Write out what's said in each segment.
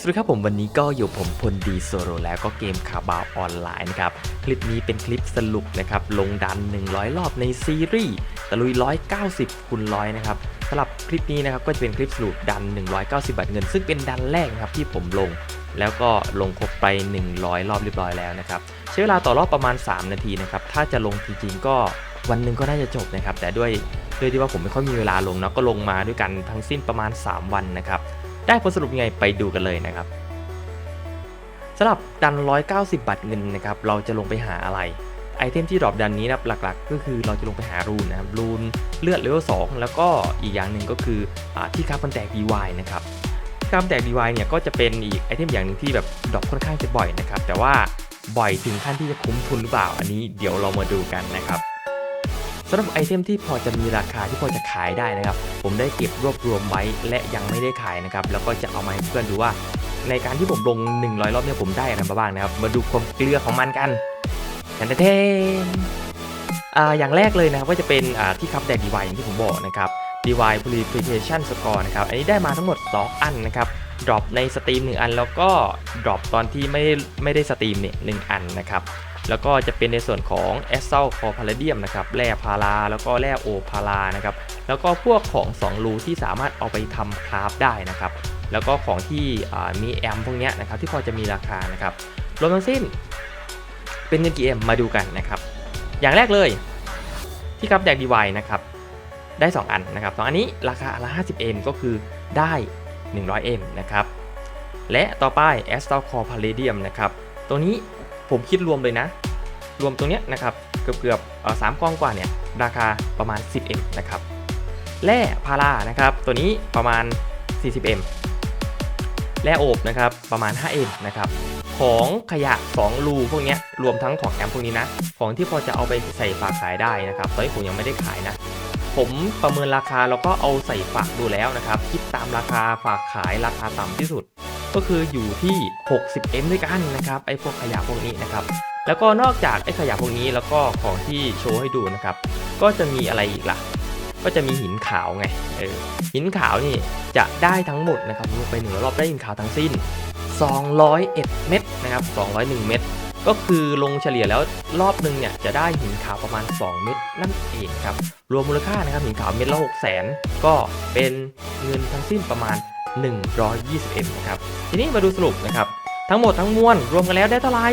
สวัสดีครับผมวันนี้ก็อยู่ผมพลดีโซโลแล้วก็เกมคาบาวออนไลน์นะครับ คลิปนี้เป็นคลิปสรุปนะครับ ลงดัน 100 รอบในซีรีส์ตะลุย 190คูณร้อยนะครับสำหรับคลิปนี้นะครับก็จะเป็นคลิปสรุปดัน 190 บาทเงิน ซึ่งเป็นดันแรกนะครับที่ผมลง แล้วก็ลงครบไป 100 รอบเรียบร้อยแล้วนะครับใช้เวลาต่อรอบประมาณ 3 นาทีนะครับถ้าจะลงจริงๆก็วันหนึ่งก็น่าจะจบนะครับแต่ด้วยด้วยที่ว่าผมไม่ค่อยมีเวลาลงเนาะก็ลงมาด้วยกันทั้งสิ้นประมาณ 3 วันนะครับ ได้ผลสรุปยังไงไปดูกันเลยนะครับสำหรับดัน 190 บาทเงินนะครับเราจะลงไปหาอะไรไอเทมที่ดรอปดันนี้นะครับหลักๆ ก็คือเราจะลงไปหารูนนะครับรูนเลือดเลเวล2แล้วก็อีกอย่างหนึ่งก็คืออที่คับมันแตก DY นะครับที่คับมันแตก DY เนี่ยก็จะเป็นอีกไอเทมอย่างหนึ่งที่แบบดรอปค่อนข้างจะบ่อยนะครับแต่ว่าบ่อยถึงขั้นที่จะคุ้มทุนหรือเปล่า อันนี้เดี๋ยวเรามาดูกันนะครับ สำหรับไอเทมที่พอจะมีราคาที่พอจะขายได้นะครับ ผมได้เก็บรวบรวมไว้และยังไม่ได้ขายนะครับ แล้วก็จะเอามาให้เพื่อนดูว่า ในการที่ผมลง 100 รอบเนี่ยผมได้อะไรมาบ้างนะครับ มาดูความเกลือของมันกันแทนเทนอ่าอย่างแรกเลยนะครับก็จะเป็นอ่าที่คับแดกดีวายอย่างที่ผมบอกนะครับ DY Purification Score นะครับ อันนี้ได้มาทั้งหมด 2 อันนะครับ ดรอปในสตรีม1อันแล้วก็ดรอปตอนที่ไม่ไม่ได้สตรีมเนี่ยหอันนะครับ แล้วก็จะเป็นในส่วนของ a s s a l c o r p a l a d i u m นะครับแร่พาราแล้วก็แร่โอพารานะครับแล้วก็พวกของ2รูที่สามารถเอาไปทำคราฟได้นะครับแล้วก็ของที่มีแอมพวกนี้นะครับที่พอจะมีราคานะครับรวมทั้งสิ้นเป็นเงินกี่เอ็มมาดูกันนะครับอย่างแรกเลยที่ครับแดกดีไวนะครับได้ 2 อันนะครับสองอันนี้ราคาละ 50M ก็คือได้ 100M นะครับและต่อไป a s t a l Core Palladium นะครับตัวนี้ ผมคิดรวมเลยนะ รวมตรงเนี้ยนะครับเกือบเกือบสามกองกว่าเนี่ยราคาประมาณ 10M นะครับแร่พารานะครับตัวนี้ประมาณ 40M แร่โอบนะครับประมาณ 5M นะครับของขยะ 2 รูพวกนี้รวมทั้งของแอมพวกนี้นะ ของที่พอจะเอาไปใส่ฝากขายได้นะครับตอนนี้ผมยังไม่ได้ขายนะ ผมประเมินราคาแล้วก็เอาใส่ฝากดูแล้วนะครับ คิดตามราคาฝากขายราคาต่ำที่สุด ก็คืออยู่ที่ 60M ด้วยกันนะครับไอ้พวกขยะพวกนี้นะครับแล้วก็นอกจากไอ้ขยะพวกนี้แล้วก็ของที่โชว์ให้ดูนะครับ ก็จะมีอะไรอีกล่ะ ก็จะมีหินขาวไงเออหินขาวนี่จะได้ทั้งหมดนะครับลงไปหนึ่งรอบได้หินขาวทั้งสิ้น 201 เม็ดนะครับ 201 เม็ดก็คือลงเฉลี่ยแล้วรอบหนึ่งเนี่ยจะได้หินขาวประมาณ 2 เม็ดนั่นเองครับ รวมมูลค่านะครับหินขาวเม็ดละ6 0 0 0 0ก็เป็นเงินทั้งสิ้นประมาณ 120นะครับทีนี้มาดูสรุปนะครับ ทั้งหมดทั้งมวลรวมกันแล้วได้เท่าไหร่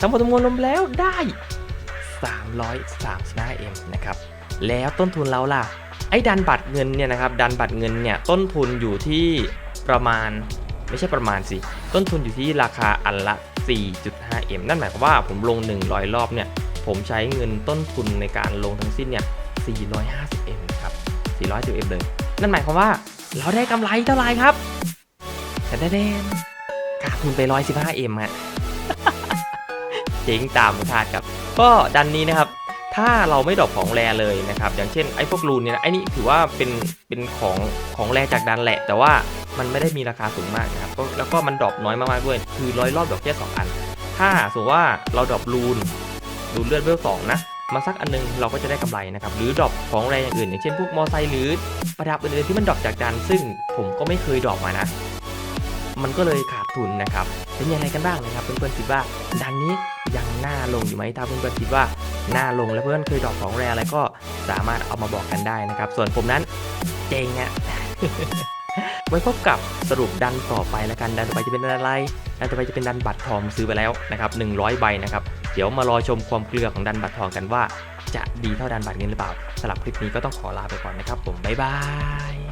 ทั้งหมดทั้งมวลรวมแล้วได้ 335M นะครับแล้วต้นทุนเราล่ะ ไอ้ดันบัตรเงินเนี่ยนะครับดันบัตรเงินเนี่ยต้นทุนอยู่ที่ประมาณไม่ใช่ประมาณสิ ต้นทุนอยู่ที่ราคาอันละ 4.5M นั่นหมายความว่าผมลง 100 รอบเนี่ย ผมใช้เงินต้นทุนในการลงทั้งสิ้นเนี่ย 450M นะครับ 450M เลย นั่นหมายความว่า เราได้กำไรเท่าไหร่ครับแต่แดนขาดทุนไป 115M ฮะเจ๊งตามคาดครับ ก็ดันนี้นะครับ ถ้าเราไม่ดรอปของแรเลยนะครับ อย่างเช่นไอ้พวกรูนเนี่ยนะไอ้นี่ถือว่าเป็นเป็นของของแรจากดันแหละ แต่ว่ามันไม่ได้มีราคาสูงมากนะครับแล้วก็มันดรอปน้อยมากๆด้วย คือร้อยรอบดรอปแค่สองอัน ถ้าสมมติว่าเราดรอปรูนรูนเลือดเวลสองนะ มาสักอันนึงเราก็จะได้กำไรนะครับหรือดรอปของแรงอย่างอื่น อย่างเช่นพวกมอไซค์หรือประดับอื่นๆที่มันดรอปจากดันซึ่งผมก็ไม่เคยดรอปมานะ มันก็เลยขาดทุนนะครับเป็นยังไงกันบ้างนะครับเพื่อนๆคิดว่าดันนี้ยังน่าลงอยู่ไหมถ้าเพื่อนๆคิดว่าน่าลงและเพื่อนเคยดรอปของแรอะไรก็สามารถเอามาบอกกันได้นะครับ ส่วนผมนั้นเจงอะไว้พบกับสรุปดันต่อไปแล้วกันดันต่อไปจะเป็นอะไรดันต่อไปจะเป็นดันบัตรทองซื้อไปแล้วนะครับ100 ใบนะครับ เดี๋ยวมารอชมความเกลือของดันบัตรทองกันว่า จะดีเท่าดันบัตรเงินหรือเปล่าสำหรับคลิปนี้ก็ต้องขอลาไปก่อนนะครับผมบ๊ายบาย